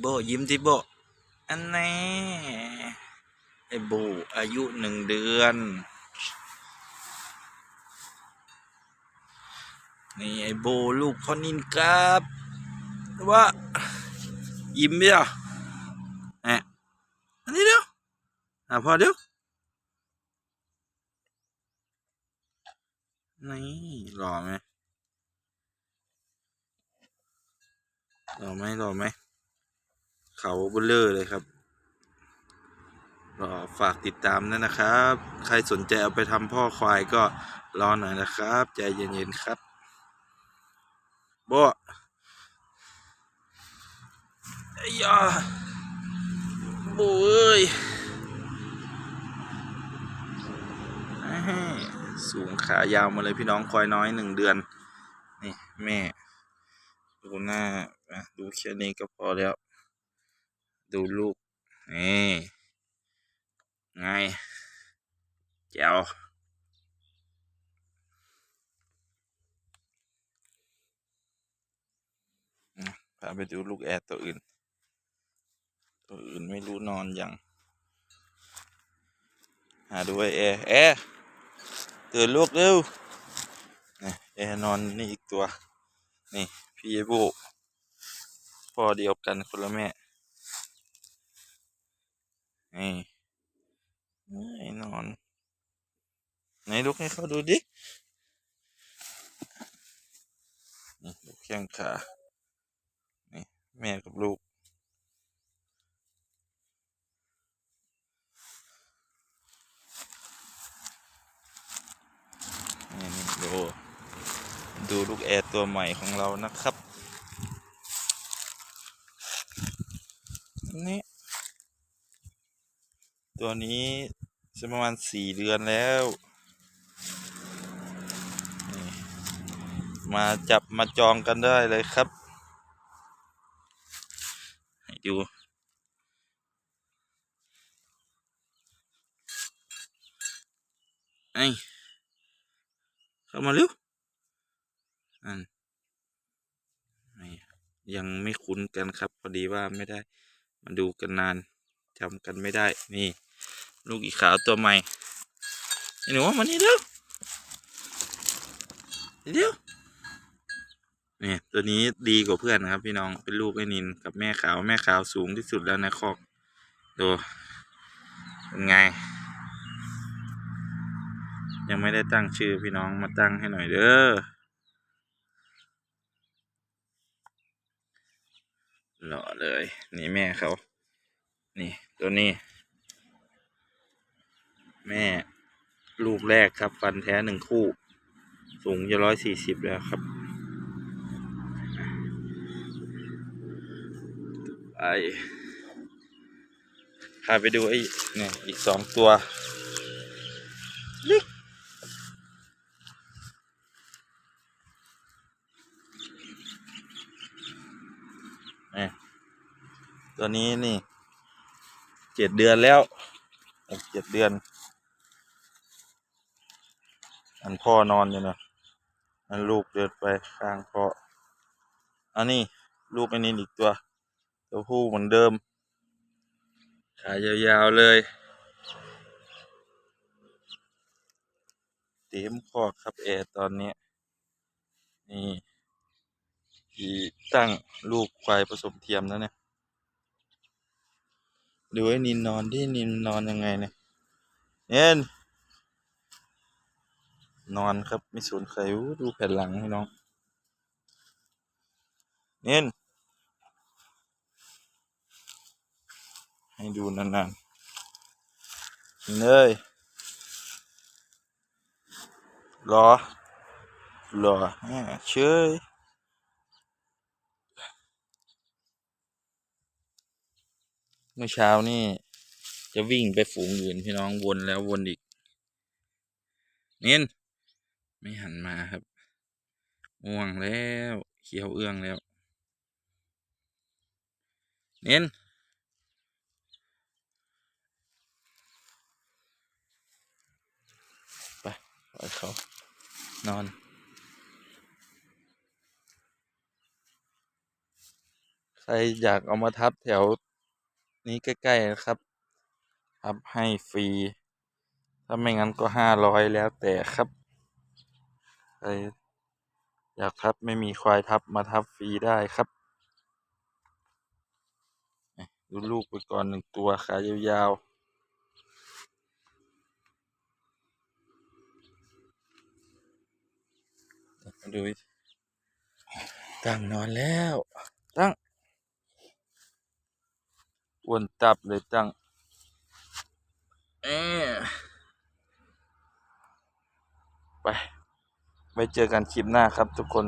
โบยิ้มสิโบอันนี้ไอ้โบอายุหนึ่งเดือน นี่ไอ้โบลูกพ่อนินครับว่ายิ้มเดียวแอะอันนี้เดียวอะพอเดียวนี่หล่อไหมหล่อไหมหล่อไหม เขาเบลเลอร์เลยครับรอฝากติดตามด้วยนะครับ ใครสนใจเอาไปทำพ่อควายก็รอหน่อยนะครับ ใจเย็นๆครับบะไอ้ยาบเอ้ยสูงขายาวมาเลยพี่น้องควายน้อยหนึ่งเดือน นี่ แม่ ดูหน้า ดูแค่นี้ก็พอแล้ว ดูลูก นี่ไงแจ๋วพาไปดูลูกแอร์ตัวอื่น ตัวอื่นไม่รู้นอนยัง หาดูไอแอร์แอร์ตื่นลูกเร็วนี่แอร์นอนนี่อีกตัว นี่ พี่ไอโบพ่อเดียวกันคนละแม่ นี่ไอ้นอน ไหนลุกให้เขาดูดินี่ลูกแข้งขา นี่ แม่กับลูก นี่นี่ดู ดูลูกแอร์ตัวใหม่ของเรานะครับ นี่ ตัวนี้จะประมาณสี่เดือนแล้ว มาจับมาจองกันได้เลยครับ ให้ดูไอ้เข้ามาเร็วอันยังไม่คุ้นกันครับ พอดีว่าไม่ได้ มาดูกันนานจำกันไม่ได้นี่ ลูกอีขาวตัวใหม่ไอ้หนูมานี่เร็วเร็วนี่ตัวนี้ดีกว่าเพื่อนนะครับ พี่น้องเป็นลูกไอ้นินกับแม่ขาวแม่ขาวสูงที่สุดแล้วในคอกดูเป็นไง ยังไม่ได้ตั้งชื่อพี่น้องมาตั้งให้หน่อยเด้อหล่อเลย นี่แม่เขา นี่ตัวนี้ แม่ลูกแรกครับ ฟันแท้หนึ่งคู่ สูงจะร้อยสี่สิบแล้วครับไปพาไปดูไอ้เนี่ยอีกสองตัวลิกเนี่ยตัวนี้นี่เจ็ดเดือนแล้วเจ็ดเดือน อันพ่อนอนอยู่นะอันลูกเดินไปข้างพ่ออันนี้ลูกอันนี้อีกตัวตัวผู้เหมือนเดิม ขายาวๆเลยเต็มคอกครับแอร์ตอนนี้ นี่ที่ตั้งลูกควายผสมเทียมแล้วเนี่ยดูไอ้นินนอนที่นินนอนยังไงเนี่ยเอ็น นอนครับ ไม่สนใครดูแผ่นหลังให้น้อง เน้น ให้ดูนานๆเลยรอรอแหม่เชยเมื่อเช้านี่ จะวิ่งไปฝูงอื่นพี่น้องวนแล้ววนอีก เน้น ไม่หันมาครับง่วงแล้วเขียวเอื้องแล้ว เน้นไปปล่อยเขานอนใครอยากเอามาทับแถวนี้ใกล้ๆนะครับ ทับให้ฟรี ถ้าไม่งั้นก็ห้าร้อยแล้วแต่ครับ รอยากทับไม่มีควายทับมาทับฟรีได้ครับดูลูกไปก่อนหนึ่งตัวขายาวๆดูตั้งนอนแล้ว ตั้งอ้วนตับเลยตั้งเอ๊ไป ไว้เจอกันคลิปหน้าครับทุกคน